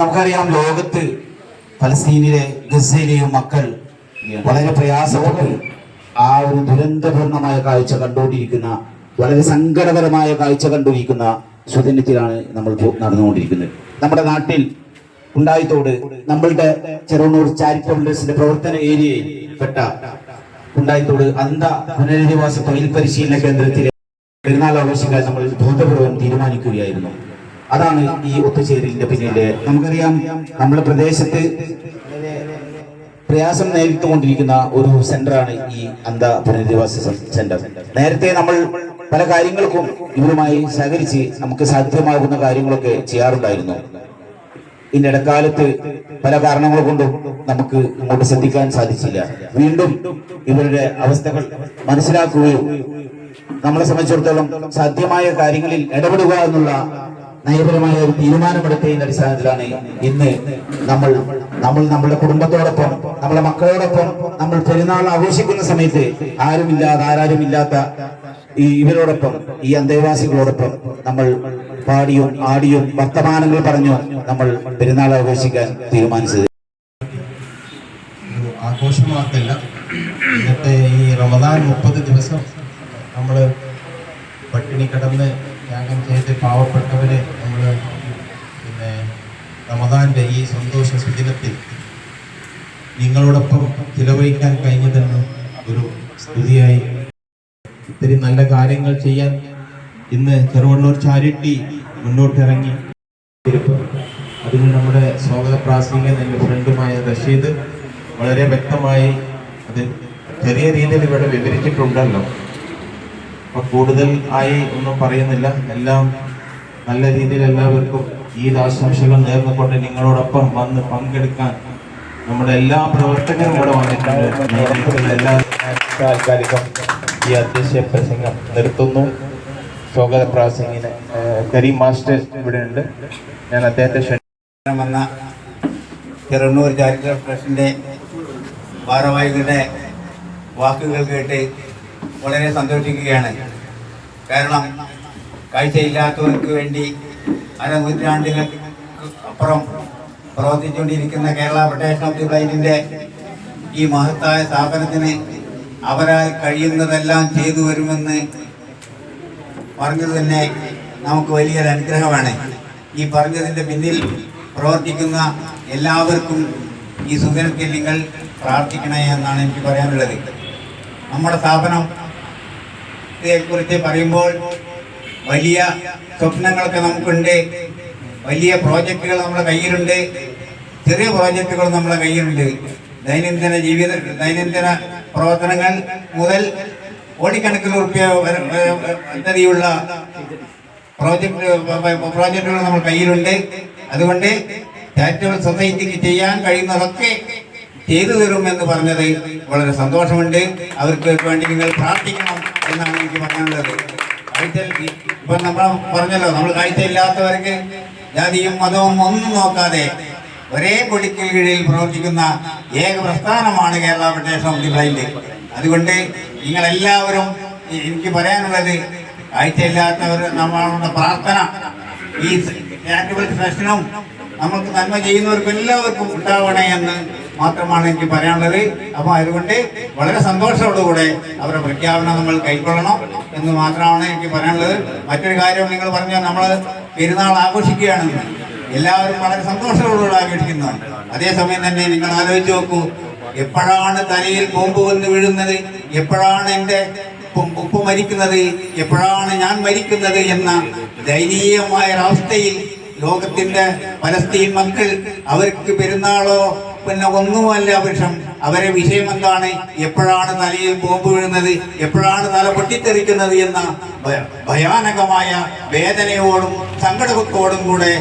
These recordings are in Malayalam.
നമുക്കറിയാം ലോകത്ത് ഫലസ്തീനിലെ ഗസയിലെയും മക്കൾ വളരെ പ്രയാസപ്പെട്ട് ആ ഒരു ദുരന്തപൂർണമായ കാഴ്ച കണ്ടുകൊണ്ടിരിക്കുന്ന വളരെ സങ്കടകരമായ കാഴ്ച കണ്ടുകൊണ്ടിരിക്കുന്ന സുദിനത്തിലാണ് നമ്മൾ നടന്നുകൊണ്ടിരിക്കുന്നത്. നമ്മുടെ നാട്ടിൽ ഉണ്ടായിത്തോട് നമ്മളുടെ ചെറുണ്ണൂർ ചാരിറ്റബിൾ ട്രസ്റ്റിന്റെ പ്രവർത്തന ഏരിയയിൽ പെട്ട ഉണ്ടായിത്തോട് അന്ത പുനരധിവാസ തൊഴിൽ പരിശീലന കേന്ദ്രത്തിലെ പെരുന്നാൾ ആഘോഷിക്കാൻ നമ്മൾ ബോധപൂർവം തീരുമാനിക്കുകയായിരുന്നു. അതാണ് ഈ ഒത്തുചേരലിന്റെ പിന്നിലെ. നമുക്കറിയാം നമ്മുടെ പ്രദേശത്ത് പ്രയാസം നേരിട്ടുകൊണ്ടിരിക്കുന്ന ഒരു സെന്ററാണ് ഈ അന്ധ പുനരധിവാസ സെന്റർ. നേരത്തെ നമ്മൾ പല കാര്യങ്ങൾക്കും ഇവരുമായി സഹകരിച്ച് നമുക്ക് സാധ്യമാകുന്ന കാര്യങ്ങളൊക്കെ ചെയ്യാറുണ്ടായിരുന്നു. ഇന്ന് ഇടക്കാലത്ത് പല കാരണങ്ങൾ കൊണ്ടും നമുക്ക് ഇങ്ങോട്ട് ശ്രദ്ധിക്കാൻ സാധിച്ചില്ല. വീണ്ടും ഇവരുടെ അവസ്ഥകൾ മനസ്സിലാക്കുകയും നമ്മളെ സംബന്ധിച്ചിടത്തോളം സാധ്യമായ കാര്യങ്ങളിൽ ഇടപെടുക എന്നുള്ള നയപരമായ ഒരു തീരുമാനമെടുത്തതിന്റെ അടിസ്ഥാനത്തിലാണ് ഇന്ന് നമ്മൾ നമ്മൾ നമ്മുടെ കുടുംബത്തോടൊപ്പം നമ്മുടെ മക്കളോടൊപ്പം നമ്മൾ പെരുന്നാൾ ആഘോഷിക്കുന്ന സമയത്ത് ആരുമില്ലാതെ ആരാരുമില്ലാത്ത ഈ ഇവരോടൊപ്പം ഈ അന്തേവാസികളോടൊപ്പം നമ്മൾ പാടിയും ആടിയും വർത്തമാനങ്ങൾ പറഞ്ഞും നമ്മൾ പെരുന്നാൾ ആഘോഷിക്കാൻ തീരുമാനിച്ചത്. ആഘോഷമാക്കല്ല ഇന്നത്തെ ഈ റമദാൻ മുപ്പത് ദിവസം നമ്മൾ പട്ടിണി കിടന്ന് ത്യാഗം ചെയ്ത് പാവപ്പെട്ടവരെ നമ്മൾ പിന്നെ റമദാന്റെ ഈ സന്തോഷ സുദിനത്തിൽ നിങ്ങളോടൊപ്പം ചിലവഴിക്കാൻ കഴിഞ്ഞതെന്ന് ഒരു സ്തുതിയായി. ഇത്തിരി നല്ല കാര്യങ്ങൾ ചെയ്യാൻ ഇന്ന് ചെറുവണ്ണൂർ ചാരിറ്റി മുന്നോട്ടിറങ്ങി. അതിന് നമ്മുടെ സ്വാഗത പ്രാസംഗികൻ എന്റെ ഫ്രണ്ടുമായ റഷീദ് വളരെ വ്യക്തമായി അത് ചെറിയ രീതിയിൽ ഇവിടെ വിവരിച്ചിട്ടുണ്ടല്ലോ. അപ്പൊ കൂടുതൽ ആയി ഒന്നും പറയുന്നില്ല. എല്ലാം നല്ല രീതിയിൽ എല്ലാവർക്കും ഈദ് ആശംസകൾ നേർന്നുകൊണ്ട് നിങ്ങളോടൊപ്പം വന്ന് പങ്കെടുക്കാൻ നമ്മുടെ എല്ലാ പ്രവർത്തകരും ഇവിടെ വന്നിട്ടുണ്ട്. താൽക്കാലികം ഈ അധ്യക്ഷ പ്രസംഗം നിർത്തുന്നു. സ്വാഗത പ്രാസംഗിന് കരീം മാസ്റ്റർ ഇവിടെ ഉണ്ട്. ഞാൻ അദ്ദേഹത്തെ വന്ന ചെറുണ്ണൂർ ചാരിറ്റബിൾ ട്രസ്റ്റിന്റെ ഭാരവാഹികളുടെ വാക്കുകൾ കേട്ട് വളരെ സന്തോഷിക്കുകയാണ്. കാരണം കാഴ്ചയില്ലാത്തവർക്ക് വേണ്ടി അരനൂറ്റാണ്ടുകൾക്ക് അപ്പുറം പ്രവർത്തിച്ചുകൊണ്ടിരിക്കുന്ന കേരള ഫെഡറേഷൻ ഓഫ് ദി ബ്ലൈൻഡിന്റെ ഈ മഹത്തായ സ്ഥാപനത്തിന് അവരാൽ കഴിയുന്നതെല്ലാം ചെയ്തു വരുമെന്ന് പറഞ്ഞത് തന്നെ നമുക്ക് വലിയൊരു അനുഗ്രഹമാണ്. ഈ പറഞ്ഞതിന്റെ പിന്നിൽ പ്രവർത്തിക്കുന്ന എല്ലാവർക്കും ഈ സുഖനത്തിൽ നിങ്ങൾ പ്രാർത്ഥിക്കണേ എന്നാണ് എനിക്ക് പറയാനുള്ളത്. നമ്മുടെ സ്ഥാപനം കുറിച്ച് പറയുമ്പോൾ വലിയ സ്വപ്നങ്ങളൊക്കെ നമുക്കുണ്ട്. വലിയ പ്രോജക്റ്റുകൾ നമ്മുടെ കയ്യിലുണ്ട്. ചെറിയ പ്രോജക്റ്റുകൾ നമ്മുടെ കയ്യിലുണ്ട്. ദൈനംദിന ജീവിത ദൈനംദിന പ്രവർത്തനങ്ങൾ മുതൽ കോടിക്കണക്കിന് റുപ്യ പദ്ധതിയുള്ള പ്രോജക്റ്റ് പ്രോജക്റ്റുകൾ നമ്മുടെ കയ്യിലുണ്ട്. അതുകൊണ്ട് ചാരിറ്റബിൾ സൊസൈറ്റിക്ക് ചെയ്യാൻ കഴിയുന്നതൊക്കെ ചെയ്തു എന്ന് പറഞ്ഞത് വളരെ സന്തോഷമുണ്ട്. അവർക്ക് വേണ്ടി നിങ്ങൾ പ്രാർത്ഥിക്കണം എന്നാണ് എനിക്ക് പറയാനുള്ളത്. കാഴ്ച ഇപ്പൊ നമ്മൾ പറഞ്ഞല്ലോ നമ്മൾ കാഴ്ചയില്ലാത്തവർക്ക് ജാതിയും മതവും ഒന്നും നോക്കാതെ ഒരേ കൊടിക്കൽ കീഴിൽ പ്രവർത്തിക്കുന്ന ഏക പ്രസ്ഥാനമാണ് കേരള ദി ബ്ലൈൻഡ്. അതുകൊണ്ട് നിങ്ങളെല്ലാവരും എനിക്ക് പറയാനുള്ളത് കാഴ്ചയില്ലാത്തവർ നമ്മളുടെ പ്രാർത്ഥന. ഈ ചാരിറ്റബിൾ ട്രസ്റ്റിനും നമുക്ക് നന്മ ചെയ്യുന്നവർക്കും എല്ലാവർക്കും ഉണ്ടാവണേ എന്ന് മാത്രമാണ് എനിക്ക് പറയാനുള്ളത്. അപ്പോൾ അതുകൊണ്ട് വളരെ സന്തോഷത്തോടുകൂടെ അവരുടെ പ്രഖ്യാപനം നമ്മൾ കൈക്കൊള്ളണം എന്ന് മാത്രമാണ് എനിക്ക് പറയാനുള്ളത്. മറ്റൊരു കാര്യം നിങ്ങൾ പറഞ്ഞാൽ നമ്മൾ പെരുന്നാൾ ആഘോഷിക്കുകയാണെന്ന് എല്ലാവരും വളരെ സന്തോഷത്തോടുകൂടെ ആഘോഷിക്കുന്നു അതേസമയം തന്നെ നിങ്ങൾ ആലോചിച്ച് നോക്കൂ എപ്പോഴാണ് തലയിൽ ബോംബ് വന്ന് വീഴുന്നത്? എപ്പോഴാണ് എന്റെ ഉപ്പ് മരിക്കുന്നത്? എപ്പോഴാണ് ഞാൻ മരിക്കുന്നത് എന്ന ദയനീയമായ ഒരവസ്ഥയിൽ ലോകത്തിന്റെ പലസ്തീൻ മക്കൾ അവർക്ക് പെരുന്നാളോ പിന്നെ ഒന്നുമല്ല വിഷം. അവരെ വിഷയം എന്താണ്? എപ്പോഴാണ് തലയിൽ ബോംബ് വീഴുന്നത്? എപ്പോഴാണ് തല പൊട്ടിത്തെറിക്കുന്നത് എന്ന ഭയാനകമായ വേദനയോടും സങ്കടത്തോടും കൂടെ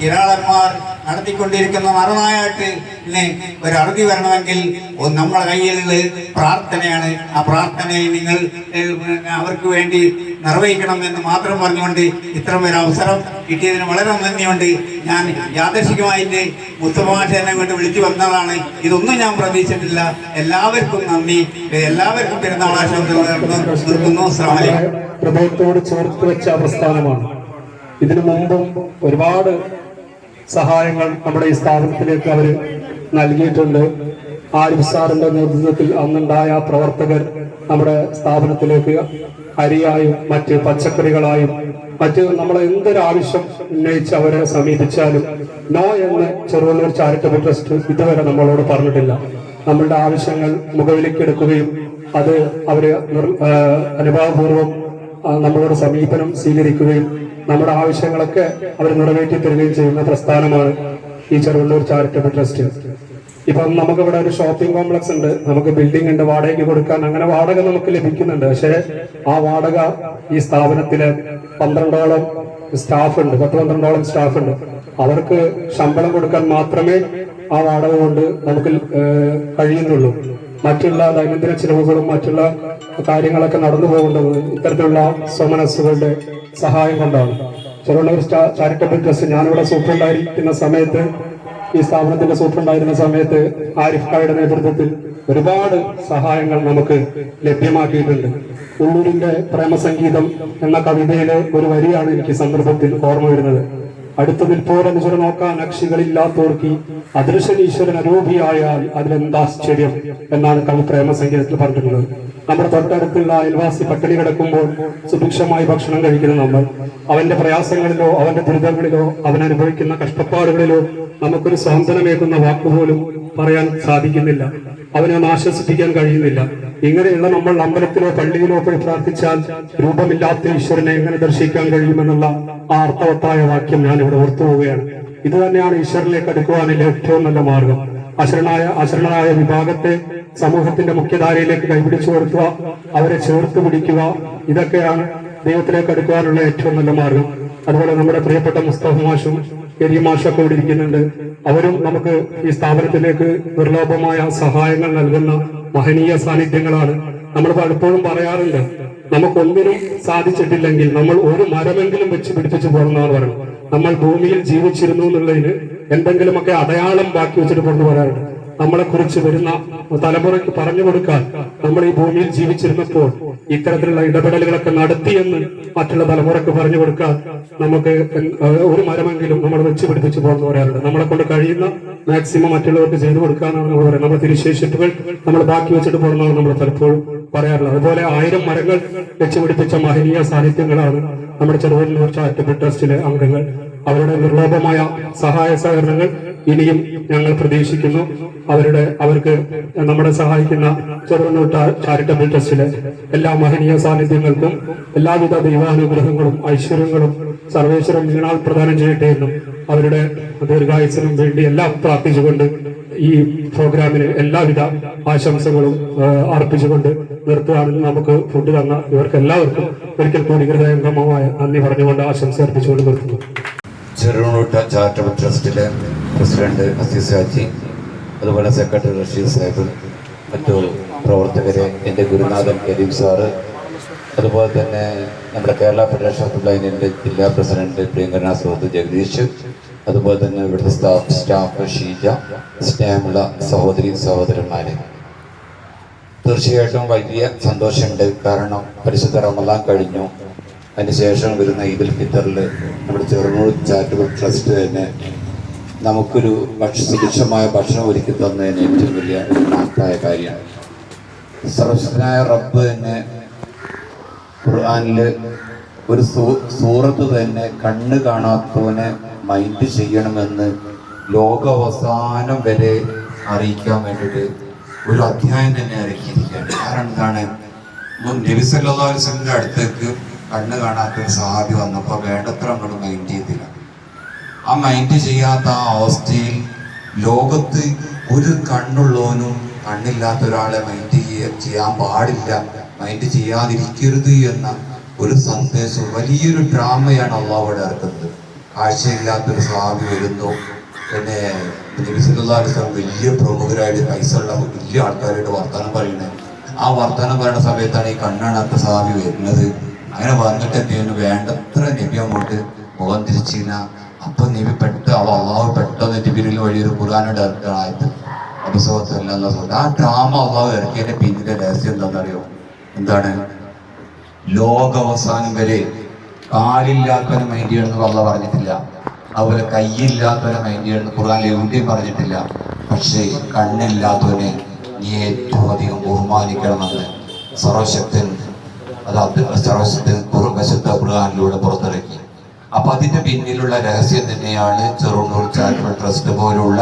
കിരാളന്മാർ നടത്തിക്കൊണ്ടിരിക്കുന്ന മറുനായാട്ടിന് ഒരു അറുതി വരണമെങ്കിൽ നമ്മുടെ നമ്മളെ കയ്യിലുള്ളത് പ്രാർത്ഥനയാണ്. ആ പ്രാർത്ഥനയെ നിങ്ങൾ അവർക്ക് വേണ്ടി നിർവഹിക്കണം എന്ന് മാത്രം പറഞ്ഞുകൊണ്ട് ഇത്തരം ഒരു അവസരം കിട്ടിയതിന് വളരെ നന്ദിയുണ്ട്. ഞാൻ യാദർശികമായിട്ട് മുസ്തഫാഷ എന്നെ കൊണ്ട് വിളിച്ചു വന്നതാണ്. ഇതൊന്നും ഞാൻ പ്രതീക്ഷിച്ചിട്ടില്ല. എല്ലാവർക്കും നന്ദി. എല്ലാവർക്കും പെരുന്നാൾ ആശംസകൾ ഹൃദയത്തോട് ചേർത്ത് വെച്ച പ്രസ്ഥാനമാണ്. ഇതിനു മുമ്പും ഒരുപാട് സഹായങ്ങൾ നമ്മുടെ ഈ സ്ഥാപനത്തിലേക്ക് അവർ നൽകിയിട്ടുണ്ട്. ആരിഫ് സാറിന്റെ നേതൃത്വത്തിൽ അന്നുണ്ടായ പ്രവർത്തകർ നമ്മുടെ സ്ഥാപനത്തിലേക്ക് അരിയായും മറ്റ് പച്ചക്കറികളായും മറ്റ് നമ്മൾ എന്തൊരാവശ്യം ഉന്നയിച്ച് അവരെ സമീപിച്ചാലും നോ എന്ന് ചെറുവല്ലൂർ ചാരിറ്റബിൾ ട്രസ്റ്റ് ഇതുവരെ നമ്മളോട് പറഞ്ഞിട്ടില്ല. നമ്മളുടെ ആവശ്യങ്ങൾ മുഖവിലേക്കെടുക്കുകയും അത് അവർ അനുഭാവപൂർവം നമ്മളോട് സമീപനം സ്വീകരിക്കുകയും നമ്മുടെ ആവശ്യങ്ങളൊക്കെ അവർ നിറവേറ്റി തരികയും ചെയ്യുന്ന പ്രസ്ഥാനമാണ് ഈ ചെറുവള്ളൂർ ചാരിറ്റബിൾ ട്രസ്റ്റ് ഇപ്പം നമുക്കിവിടെ ഒരു ഷോപ്പിംഗ് കോംപ്ലക്സ് ഉണ്ട്. നമുക്ക് ബിൽഡിംഗ് ഉണ്ട് വാടകയ്ക്ക് കൊടുക്കാൻ. അങ്ങനെ വാടക നമുക്ക് ലഭിക്കുന്നുണ്ട്. പക്ഷേ ആ വാടക ഈ സ്ഥാപനത്തിലെ പന്ത്രണ്ടോളം സ്റ്റാഫ് ഉണ്ട്. പത്ത് പന്ത്രണ്ടോളം സ്റ്റാഫ് ഉണ്ട്. അവർക്ക് ശമ്പളം കൊടുക്കാൻ മാത്രമേ ആ വാടക കൊണ്ട് നമുക്ക് കഴിയുന്നുള്ളൂ. മറ്റുള്ള ദൈനംദിന ചിലവുകളും മറ്റുള്ള കാര്യങ്ങളൊക്കെ നടന്നു പോകേണ്ടത് ഇത്തരത്തിലുള്ള സ്വമനസ്സുകളുടെ സഹായം കൊണ്ടാണ്. ചെറുവണ്ണൂർ ചാരിറ്റബിൾ ട്രസ്റ്റ് ഞാനിവിടെ സൂപ്രണ്ടായിരിക്കുന്ന സമയത്ത് ഈ സ്ഥാപനത്തിന്റെ സൂപ്രണ്ടായിരുന്ന സമയത്ത് ആരിഫ് ഖായുടെ നേതൃത്വത്തിൽ ഒരുപാട് സഹായങ്ങൾ നമുക്ക് ലഭ്യമാക്കിയിട്ടുണ്ട്. ഉള്ളൂരിന്റെ പ്രേമസംഗീതം എന്ന കവിതയിലെ ഒരു വരിയാണ് എനിക്ക് സന്ദർഭത്തിൽ ഓർമ്മ വരുന്നത്. അടുത്ത നിൽപ്പോരനുസര നോക്കാൻ അക്ഷികളില്ലാത്തോർക്ക് അദൃശ്യൻ ഈശ്വരൻ അരൂപിയായാൽ അതിലെന്താശ്ചര്യം എന്നാണ് കവി പ്രേമസംഗീതത്തിൽ പറഞ്ഞിട്ടുള്ളത്. നമ്മുടെ തൊട്ടടുത്തുള്ള അയൽവാസി പട്ടിണി കിടക്കുമ്പോൾ സുഭിക്ഷമായി ഭക്ഷണം കഴിക്കുന്ന നമ്മൾ. അവന്റെ പ്രയാസങ്ങളിലോ അവന്റെ ദുരിതങ്ങളിലോ അവൻ അനുഭവിക്കുന്ന കഷ്ടപ്പാടുകളിലോ നമുക്കൊരു സ്വാന്തനമേകുന്ന വാക്കുപോലും പറയാൻ സാധിക്കുന്നില്ല. അവനെ ഒന്ന് ആശ്വസിപ്പിക്കാൻ കഴിയുന്നില്ല. ഇങ്ങനെയുള്ള നമ്മൾ അമ്പലത്തിലോ പള്ളിയിലോ പോയി പ്രാർത്ഥിച്ചാൽ രൂപമില്ലാത്ത ഈശ്വരനെ എങ്ങനെ ദർശിക്കാൻ കഴിയുമെന്നുള്ള ആ അർത്ഥവത്തായ വാക്യം ഞാൻ ഇവിടെ ഓർത്തു പോവുകയാണ്. ഇത് തന്നെയാണ് ഈശ്വരനിലേക്ക് അടുക്കുവാനുള്ള ഏറ്റവും നല്ല മാർഗം. അശരണായ അശരണനായ വിഭാഗത്തെ സമൂഹത്തിന്റെ മുഖ്യധാരയിലേക്ക് കൈപിടിച്ചു കൊടുക്കുക അവരെ ചേർത്ത് പിടിക്കുക ഇതൊക്കെയാണ് ദൈവത്തിലേക്ക് അടുക്കുവാനുള്ള ഏറ്റവും നല്ല മാർഗം. അതുപോലെ നമ്മുടെ പ്രിയപ്പെട്ട മുസ്തഫ മാഷും കരീം മാഷൊക്കെ ഇവിടെ ഇരിക്കുന്നുണ്ട്. അവരും നമുക്ക് ഈ സ്ഥാപനത്തിലേക്ക് നിർലോഭമായ സഹായങ്ങൾ നൽകുന്ന മഹനീയ സാന്നിധ്യങ്ങളാണ്. നമ്മൾ പലപ്പോഴും പറയാറുണ്ട് നമുക്കൊന്നിനും സാധിച്ചിട്ടില്ലെങ്കിൽ നമ്മൾ ഒരു മരമെങ്കിലും വെച്ച് പിടിപ്പിച്ചു പോകുന്നതാണ് പറയുന്നത്. നമ്മൾ ഭൂമിയിൽ ജീവിച്ചിരുന്നു എന്നുള്ളതിന് എന്തെങ്കിലുമൊക്കെ അടയാളം ബാക്കി വെച്ചിട്ട് പറഞ്ഞു പറയാറുണ്ട്. നമ്മളെ കുറിച്ച് വരുന്ന തലമുറയ്ക്ക് പറഞ്ഞു കൊടുക്കാൻ നമ്മൾ ഈ ഭൂമിയിൽ ജീവിച്ചിരുന്നപ്പോൾ ഇത്തരത്തിലുള്ള ഇടപെടലുകളൊക്കെ നടത്തിയെന്ന് മറ്റുള്ള തലമുറയ്ക്ക് പറഞ്ഞു കൊടുക്കാൻ നമുക്ക് ഒരു മരമെങ്കിലും നമ്മൾ വെച്ച് പിടിപ്പിച്ചു പോകുന്ന പറയാറുണ്ട് നമ്മളെ കൊണ്ട് കഴിയുന്ന മാക്സിമം മറ്റുള്ളവർക്ക് ചെയ്തു കൊടുക്കാനാണ് നമ്മൾ പറയുന്നത്. നമ്മുടെ തിരുശേഷിപ്പുകൾ നമ്മൾ ബാക്കി വെച്ചിട്ട് പോകുന്നതാണ് നമ്മൾ പലപ്പോഴും പറയാറുള്ളത്. അതുപോലെ ആയിരം മരങ്ങൾ വെച്ച് പിടിപ്പിച്ച മഹനീയ സാന്നിധ്യങ്ങളാണ് നമ്മുടെ ചെറുവന്നൂർ ചാരിറ്റബിൾ ട്രസ്റ്റിലെ അംഗങ്ങൾ. അവരുടെ നിർലോഭമായ സഹായ സഹകരണങ്ങൾ ഇനിയും ഞങ്ങൾ പ്രതീക്ഷിക്കുന്നു. അവരുടെ അവർക്ക് നമ്മുടെ സഹായിക്കുന്ന ചെറുവന്നൂർ ചാരിറ്റബിൾ ട്രസ്റ്റിലെ എല്ലാ മഹനീയ സാന്നിധ്യങ്ങൾക്കും എല്ലാവിധ ദൈവാനുഗ്രഹങ്ങളും ഐശ്വര്യങ്ങളും സർവേശ്വരൻ വീണാൽ പ്രദാനം ചെയ്യട്ടെ എന്നും അവരുടെ ദീർഘായുസിനും വേണ്ടി എല്ലാം പ്രാർത്ഥിച്ചുകൊണ്ട് ഈ പ്രോഗ്രാമിന് എല്ലാവിധ ആശംസകളും അർപ്പിച്ചുകൊണ്ട് നിർത്തുകയാണെന്ന് നമുക്ക് ഫുഡ് തന്ന ഇവർക്ക് എല്ലാവർക്കും ഒരിക്കൽ കൂടി ഹൃദയംഗമമായ നന്ദി പറഞ്ഞുകൊണ്ട് ആശംസ അർപ്പിച്ചുകൊണ്ട് നിർത്തുന്നു. ചെറുനൂട്ട ചാരിറ്റബിൾ ട്രസ്റ്റിലെ പ്രസിഡന്റ് അസീസ് ഹാജി അതുപോലെ സെക്രട്ടറി റഷീദ് സാഹിബ് മറ്റു പ്രവർത്തകരെ എന്റെ ഗുരുനാഥൻ കരീം സാറ് അതുപോലെ തന്നെ നമ്മുടെ കേരള ഫെഡറേഷൻ ഓഫ് ബ്ലൈൻഡിന്റെ ജില്ലാ പ്രസിഡന്റ് പ്രിയങ്കരനാഥ് സുഹൃത്ത് ജഗദീഷ് അതുപോലെ തന്നെ ഇവിടുത്തെ സ്റ്റാഫ് സ്റ്റാഫ് ഷീജ സ്നേഹമുള്ള സഹോദരി സഹോദരന്മാരെ. തീർച്ചയായിട്ടും വലിയ സന്തോഷമുണ്ട്. കാരണം പരിശുദ്ധ റമദാൻ കഴിഞ്ഞു. അതിനുശേഷം വരുന്ന ഈദുൽ ഫിത്തറിൽ നമ്മുടെ ചെറുനൂർ ചാരിറ്റബിൾ ട്രസ്റ്റ് തന്നെ നമുക്കൊരു ഭക്ഷ സുരക്ഷമായ ഭക്ഷണം ഒരുക്കി തന്നതിന് ഏറ്റവും വലിയ ഒരു മഹത്തായ കാര്യമാണ്. സർവശക്തനായ റബ്ബ് തന്നെ ഖുർആനിൽ ഒരു സൂറത്ത് തന്നെ കണ്ണ് കാണാത്തവനെ മൈൻഡ് ചെയ്യണമെന്ന് ലോകാവസാനം വരെ അറിയിക്കാൻ വേണ്ടിയിട്ട് ഒരു അധ്യായം തന്നെ ഇറക്കിയിരിക്കുകയാണ്. കാരണം എന്താണ്? നബി വസല്ലമയുടെ അടുത്തേക്ക് കണ്ണ് കാണാത്ത സഹാബി വന്നപ്പോൾ വേണ്ടത്ര അങ്ങോട്ട് മൈൻഡ് ചെയ്തില്ല. ആ മൈൻഡ് ചെയ്യാത്ത ആ അവസ്ഥയിൽ ലോകത്ത് ഒരു കണ്ണുള്ളവനും കണ്ണില്ലാത്ത ഒരാളെ മൈൻഡ് ചെയ്യാൻ പാടില്ല. മൈൻഡ് ചെയ്യാതിരിക്കരുത് എന്ന ഒരു സന്ദേശം വലിയൊരു ഡ്രാമയാണ് അള്ളാഹോടെ ഇറക്കുന്നത്. കാഴ്ചയില്ലാത്തൊരു സ്വാമി വരുന്നു. പിന്നെ നബിസുല്ലാസ്ലാം വലിയ പ്രമുഖരായിട്ട് പൈസ ഉള്ള വലിയ ആൾക്കാരായിട്ട് വർത്തമാനം പറയുന്നത്. ആ വർത്തമാനം പറയുന്ന സമയത്താണ് ഈ കണ്ണാണാത്ത സ്വാമി വരുന്നത്. അങ്ങനെ വന്നിട്ട് എന്ത് ചെയ്യുന്നു? വേണ്ടത്ര നബി അങ്ങോട്ട് മുഖം തിരിച്ചില്ല അപ്പൊ നബി പെട്ട് അവ അള്ളാഹു പെട്ടെന്ന് ടിബിരിൽ വഴി ഒരു ഖുർആാനോട് ഇറക്കാനായിട്ട് അഭിസവത്തല്ല ആ ഡ്രാമ അള്ളാഹു ഇറക്കിയതിന്റെ പിന്നിലെ രഹസ്യം എന്താണെന്നറിയോ? എന്താണ്? ലോകാവസാനം വരെ കാലില്ലാത്തവന് മൈൻഡ് ചെയ്യണമെന്ന് അള്ള പറഞ്ഞിട്ടില്ല. അതുപോലെ കൈയില്ലാത്തവനെ മൈൻഡ് ചെയ്യണമെന്ന് ഖുർആൻ എവിടെയും പറഞ്ഞിട്ടില്ല. പക്ഷേ കണ്ണില്ലാത്തവനെ നീ ഏറ്റവും അധികം ബഹുമാനിക്കണമെന്ന് സർവശക്തൻ അത് സർവശക്തൻ കുറുമ്പശുദ്ധ ഖുർആാനിലൂടെ പുറത്തിറക്കി. അപ്പൊ അതിന്റെ പിന്നിലുള്ള രഹസ്യം തന്നെയാണ് ചെറുണ്ണൂർ ചാരിറ്റബിൾ ട്രസ്റ്റ് പോലുള്ള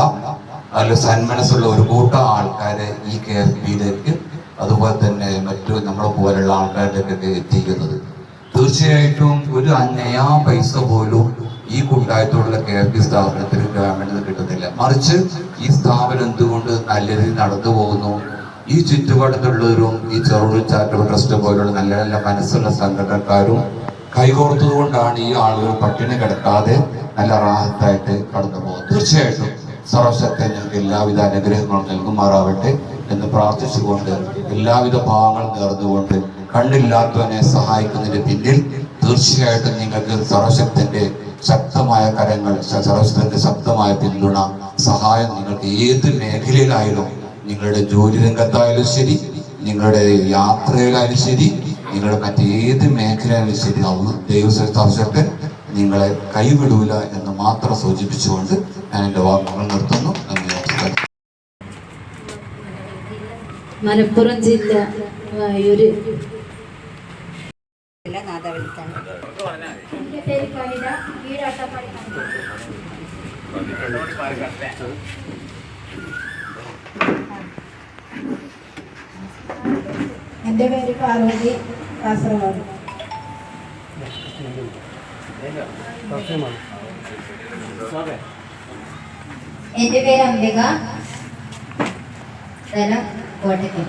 നല്ല സന്മനസ്സുള്ള ഒരു കൂട്ടം ആൾക്കാരെ ഈ കെ എഫ് ബിയിലേക്ക് അതുപോലെ തന്നെ മറ്റു നമ്മളെ പോലുള്ള ആൾക്കാരിലേക്കൊക്കെ എത്തിക്കുന്നത്. തീർച്ചയായിട്ടും ഒരു അന്നയാ പൈസ പോലും ഈ കൂട്ടായത്തോടുള്ള കെ എഫ് ബി സ്ഥാപനത്തിന് ഗവൺമെന്റിന് കിട്ടുന്നില്ല. മറിച്ച് ഈ സ്ഥാപനം എന്തുകൊണ്ട് നല്ല രീതിയിൽ നടന്നു പോകുന്നു? ഈ ചുറ്റുപാടത്തുള്ളവരും ഈ ചെറുപുഴ ചാരിറ്റബിൾ ട്രസ്റ്റ് പോലുള്ള നല്ല നല്ല മനസ്സുള്ള സംഘടനക്കാരും കൈകോർത്തതുകൊണ്ടാണ് ഈ ആളുകൾ പട്ടിണി കിടക്കാതെ നല്ല റാഹത്തായിട്ട് കടന്നു പോകുന്നത്. തീർച്ചയായിട്ടും സർവശക്തി ഞങ്ങൾക്ക് എല്ലാവിധ അനുഗ്രഹങ്ങളും നൽകുമാറാവട്ടെ എന്ന് പ്രാർത്ഥിച്ചുകൊണ്ട് എല്ലാവിധ ഭാഗങ്ങൾ നേർന്നുകൊണ്ട് കണ്ണില്ലാത്തവനെ സഹായിക്കുന്നതിന്റെ പിന്നിൽ തീർച്ചയായിട്ടും നിങ്ങൾക്ക് സർവശക്തന്റെ ശക്തമായ കരങ്ങൾ സർവശക്തന്റെ ശക്തമായ പിന്തുണ സഹായം നിങ്ങൾക്ക് ഏത് മേഖലയിലായാലും നിങ്ങളുടെ ജോലി രംഗത്തായാലും ശരി നിങ്ങളുടെ യാത്രയിലായാലും ശരി നിങ്ങളുടെ മറ്റേത് മേഖലയിലും ശരി ദൈവസർശക്തൻ നിങ്ങളെ കൈവിടൂല എന്ന് മാത്രം സൂചിപ്പിച്ചുകൊണ്ട് ഞാൻ എന്റെ വാക്കുകൾ നിർത്തുന്നു. നന്ദി നമസ്കാരം. മലപ്പുറം ജില്ല വയൂര്. എന്റെ പേര് പാർവതി. കാസർഗോഡ് എന്റെ പേര് അംബിക. സ്ഥലം കോട്ടയ്ക്കൽ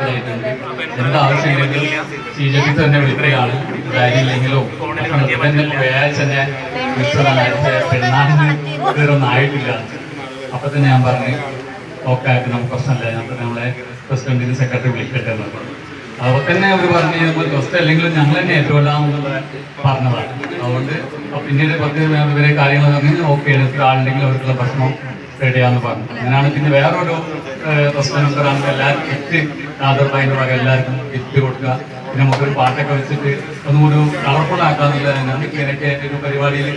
താല്പര്യമായിട്ടുണ്ട് എന്ത് ആവശ്യമുണ്ടെങ്കിലും സി ജെ പി തന്നെ വിളിക്കുകയാണ് കാര്യമില്ലെങ്കിലോ വ്യാഴാഴ്ച ഇതൊന്നും ആയിട്ടില്ല. അപ്പൊ തന്നെ ഞാൻ പറഞ്ഞു ഓക്കെ നമുക്ക് പ്രശ്നമില്ല. ഞാൻ നമ്മളെ പ്രസിഡന്റിന് സെക്രട്ടറി വിളിക്കട്ടെ എന്ന് പറഞ്ഞു. അപ്പൊ തന്നെ അവർ പറഞ്ഞു ഫസ്റ്റ് അല്ലെങ്കിലും ഞങ്ങൾ തന്നെ ഏറ്റുകൊള്ളാമെന്നുള്ള പറഞ്ഞതാണ്. അതുകൊണ്ട് പിന്നീട് പത്ത് ഇവരെ കാര്യങ്ങൾ പറഞ്ഞു ഓക്കെ ആളുണ്ടെങ്കിൽ അവർക്കുള്ള ഭക്ഷണം റെഡിയാന്ന് പറഞ്ഞു. അങ്ങനെയാണ് പിന്നെ വേറൊരു പ്രശ്നം മെമ്പറാണ് എല്ലാവർക്കും കിറ്റ് നാദർബായിന്റെ വക എല്ലാവർക്കും കിറ്റ് കൊടുക്കുക. പിന്നെ നമുക്കൊരു പാട്ടൊക്കെ വെച്ചിട്ട് ഒന്നും ഒരു കളർഫുൾ ആക്കാന്നുള്ളതാണ് ഇങ്ങനെയൊക്കെ ഒരു പരിപാടിയിൽ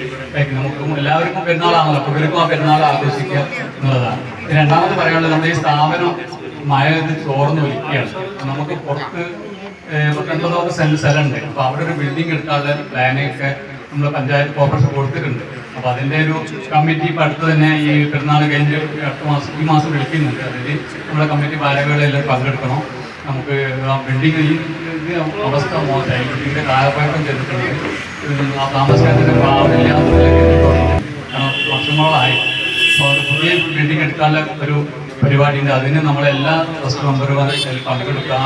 നമുക്കും എല്ലാവർക്കും പെരുന്നാളാണല്ലോ. ഇവർക്കും ആ പെരുന്നാൾ ആഘോഷിക്കുക എന്നുള്ളതാണ്. പിന്നെ രണ്ടാമത് പറയാനുള്ളത് നമ്മുടെ ഈ സ്ഥാപനം മഴ ചോർന്ന് വലിക്കുകയാണ് നമുക്ക് പുറത്ത് സെന്റ് സ്ഥലമുണ്ട്. അപ്പൊ അവിടെ ഒരു ബിൽഡിംഗ് എടുക്കാനുള്ള പ്ലാനൊക്കെ നമ്മൾ പഞ്ചായത്ത് കോർപ്പറേഷൻ കൊടുത്തിട്ടുണ്ട്. അപ്പൊ അതിന്റെ ഒരു കമ്മിറ്റി ഇപ്പൊ അടുത്ത് തന്നെ ഈ പെരുന്നാൾ കഴിഞ്ഞ് അടുത്ത മാസം ഈ മാസം വിളിക്കുന്നുണ്ട്. അതിൽ നമ്മുടെ കമ്മിറ്റി ഭാരകളെല്ലാം പങ്കെടുക്കണം. നമുക്ക് ആ ബിൽഡിംഗ് ഈ അവസ്ഥ മോശമായി. ബിൽഡിങ്ങിന്റെ കാലപ്പഴക്കം ചെയ്തിട്ടുണ്ട് ആ താമസക്കാരന്റെ പാവില്ല വർഷങ്ങളായി. അപ്പോൾ പുതിയ ബിൽഡിംഗ് എടുക്കാനുള്ള ഒരു പരിപാടിയുണ്ട്. അതിന് നമ്മളെല്ലാ ട്രസ്റ്റ് മെമ്പർമാരും പങ്കെടുക്കുക.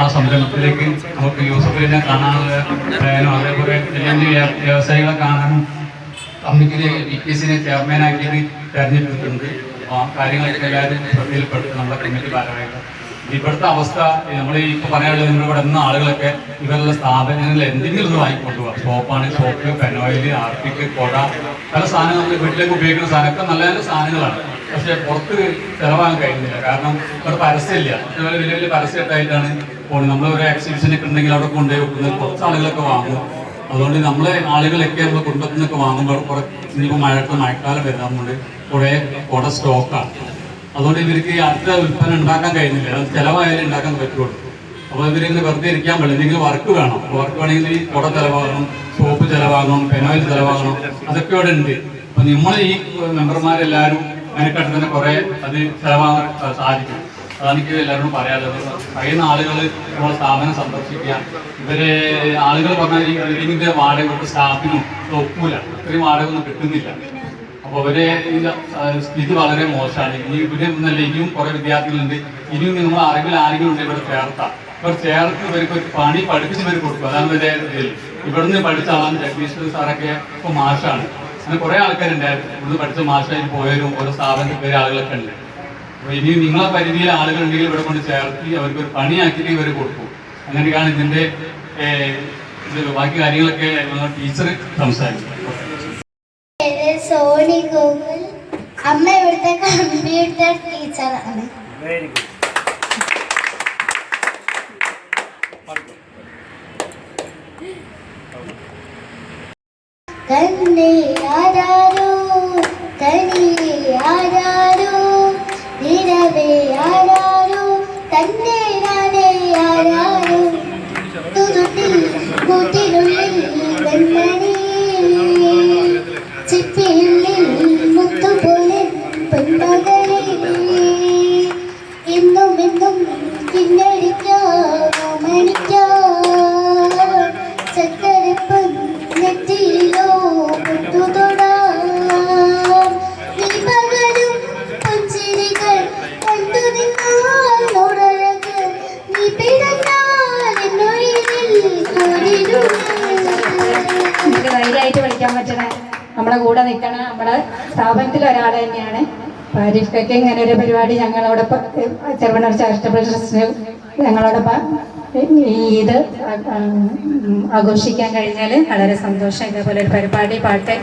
ആ സംരംഭത്തിലേക്ക് നമുക്ക് യൂസഫിനെ കാണാനുള്ള പ്രയോജനം. അതേപോലെ വലിയ വ്യവസായികളെ കാണാനും കമ്മിറ്റിയിലെ വി പി എസിനെ ചെയർമാനാക്കി തെരഞ്ഞെടുത്തിട്ടുണ്ട്. ആ കാര്യങ്ങളൊക്കെ എല്ലാവരും ശ്രദ്ധയിൽപ്പെടുത്തി നമ്മുടെ കമ്മിറ്റി ഭാരവാഹികൾ ഇവിടുത്തെ അവസ്ഥ നമ്മൾ ഇപ്പോൾ പറയാനുള്ളത് നമ്മൾ ഇവിടെ നിന്ന് ആളുകളൊക്കെ ഇവരുടെ സ്ഥാപനങ്ങളിൽ എന്തെങ്കിലും ഒന്ന് വാങ്ങിക്കൊണ്ടുപോകാം സോപ്പാണ് സോപ്പ് പെനോയിൽ ആർട്ടിക് കൊട പല സാധനങ്ങൾ നമ്മൾ വീട്ടിലേക്ക് ഉപയോഗിക്കുന്ന സാധനമൊക്കെ നല്ല നല്ല സാധനങ്ങളാണ്. പക്ഷെ പുറത്ത് ചിലവാകാൻ കഴിയുന്നില്ല. കാരണം ഇവിടെ പരസ്യമില്ല. വലിയ വലിയ പരസ്യമായിട്ടാണ് പോകുന്നത്. നമ്മൾ ഒരു എക്സിബിഷനൊക്കെ ഉണ്ടെങ്കിൽ അവിടെ കൊണ്ടുപോയി വെക്കുന്നത്. കുറച്ച് ആളുകളൊക്കെ വാങ്ങും. അതുകൊണ്ട് നമ്മളെ ആളുകളൊക്കെ നമ്മൾ കുടുംബത്തിൽ നിന്നൊക്കെ വാങ്ങുമ്പോൾ കുറെ ഇനിയിപ്പോൾ മഴക്ക് മഴക്കാലം വരുന്നതുകൊണ്ട് കുറേ കുട സ്റ്റോക്കാണ്. അതുകൊണ്ട് ഇവർക്ക് അടുത്ത ഉൽപ്പന്നം ഉണ്ടാക്കാൻ കഴിയുന്നില്ല. അത് ചിലവായാലും ഉണ്ടാക്കാൻ പറ്റുള്ളൂ. അപ്പോൾ ഇവരിങ്ങനെ വെറുതെ ഇരിക്കാൻ പറ്റില്ല എന്തെങ്കിലും വർക്ക് വേണം. വർക്ക് വേണമെങ്കിൽ ഈ കുട ചിലവാകണം സോപ്പ് ചിലവാകണം പെനോയിൽ ചിലവാകണം അതൊക്കെ ഇവിടെ ഉണ്ട്. അപ്പൊ നമ്മൾ ഈ മെമ്പർമാരെല്ലാവരും അതിനെക്കാട്ട് തന്നെ കുറേ അത് ചിലവാകാൻ സാധിക്കും. എനിക്ക് എല്ലാവരോടും പറയാനുള്ളത്. കഴിയുന്ന ആളുകൾ നമ്മളെ സ്ഥാപനം സന്ദർശിക്കുക. ഇവരെ ആളുകൾ പറഞ്ഞാൽ ഈ ബിൽഡിങ്ങിന്റെ വാടക ഇവിടുത്തെ സ്റ്റാഫിനും ഒക്കൂല. അത്രയും വാടക ഒന്നും കിട്ടുന്നില്ല. അപ്പോൾ അവരെ സ്ഥിതി വളരെ മോശമാണ്. ഇനി ഇവിടെ നല്ല ഇനിയും കുറെ വിദ്യാർത്ഥികളുണ്ട്. ഇനിയും നിങ്ങൾ അറിവിൽ ആരെങ്കിലും ഉണ്ട് ഇവിടെ ചേർത്താം. ഇവർ ചേർത്ത് ഇവർക്ക് ഒരു പണി പഠിപ്പിച്ച് ഇവർ കൊടുക്കും. അതാണ് ഇവരുടെ ഇതിൽ. ഇവിടുന്ന് പഠിച്ച ആളാണ് ജഗദീശ്വർ സാറൊക്കെ ഇപ്പോൾ മാഷാണ്. അങ്ങനെ കുറെ ആൾക്കാരുണ്ടായിരുന്നു. ഇവിടുന്ന് പഠിച്ച മാഷായി പോയവരും ഓരോ സ്ഥാപനത്തിൽ പേര് ആളുകളൊക്കെ ഉണ്ട്. ഇനി നിങ്ങളെ പരിധിയിൽ ആളുകൾ ഉണ്ടെങ്കിൽ ഇവിടെ കൊണ്ട് ചേർത്തി അവർക്ക് ഒരു പണിയാക്കിയിട്ട് ഇവർ കൊടുക്കും. അങ്ങനെയൊക്കെയാണ് ഇതിന്റെ ബാക്കി കാര്യങ്ങളൊക്കെ ടീച്ചർ സംസാരിക്കും സോണി ഗോകുൽ അമ്മ ഇവിടുത്തെ കമ്പ്യൂട്ടർ ടീച്ചറാണ് കണ്ണേ ആരാരോ നിലവേ ആരാരോ. തന്നെ ചെറുവണ്ണൂർ ചാരിറ്റബിൾ ട്രസ്റ്റിന് ഞങ്ങളോടൊപ്പം ഈ ഇത് ആഘോഷിക്കാൻ കഴിഞ്ഞാൽ വളരെ സന്തോഷം. ഇതേപോലെ ഒരു പരിപാടി പാട്ട്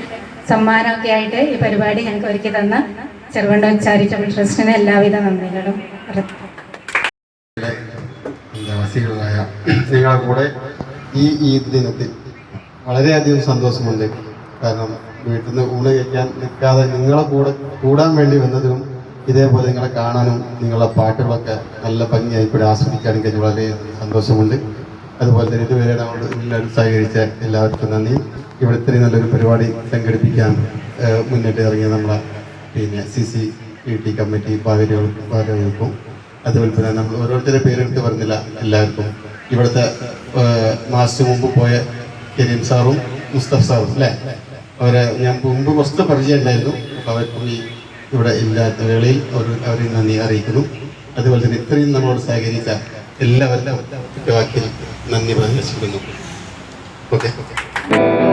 സമ്മാനമൊക്കെ ആയിട്ട് ഈ പരിപാടി ഞങ്ങൾക്ക് ഒരുക്കി തന്ന ചെറുവണ്ണൂർ ചാരിറ്റബിൾ ട്രസ്റ്റിന് എല്ലാവിധ നന്ദികളും. നിങ്ങളുടെ കൂടെ ഈ ഈദ് ദിനത്തിൽ വളരെയധികം സന്തോഷമുണ്ട്. കാരണം വീട്ടിൽ നിന്ന് ഊണ് കഴിക്കാൻ നിൽക്കാതെ നിങ്ങളെ കൂടെ കൂടാൻ വേണ്ടി വന്നതിനും ഇതേപോലെ നിങ്ങളെ കാണാനും നിങ്ങളുടെ പാട്ടുകളൊക്കെ നല്ല ഭംഗിയായി ഇവിടെ ആസ്വദിക്കാനും കഴിഞ്ഞ് വളരെ സന്തോഷമുണ്ട്. അതുപോലെ തന്നെ ഇതുവരെ നമ്മളോട് എല്ലാവരും സഹകരിച്ച എല്ലാവർക്കും നന്ദി. ഇവിടെ ഇത്രയും നല്ലൊരു പരിപാടി സംഘടിപ്പിക്കാൻ മുന്നിട്ട് ഇറങ്ങിയ നമ്മളെ പിന്നെ C C E T committee ഭാഗവതികൾക്കും അതുപോലെ തന്നെ നമ്മൾ ഓരോരുത്തരുടെ പേരെടുത്ത് പറഞ്ഞില്ല എല്ലാവർക്കും. ഇവിടുത്തെ മാസത്തിന് മുമ്പ് പോയ കരീം സാറും മുസ്തഫ് സാറും അല്ലേ? അവരെ ഞാൻ മുമ്പ് കുറച്ച് പരിചയം ഉണ്ടായിരുന്നു. അപ്പോൾ അവർക്കും ഈ ഇവിടെ എല്ലാ വേളയിൽ അവർ അവരെ നന്ദി അറിയിക്കുന്നു. അതുപോലെ തന്നെ ഇത്രയും നമ്മളോട് സഹകരിച്ച എല്ലാവരുടെ വാക്കിൽ നന്ദി പ്രദർശിപ്പിക്കുന്നു ഓക്കെ ഓക്കെ.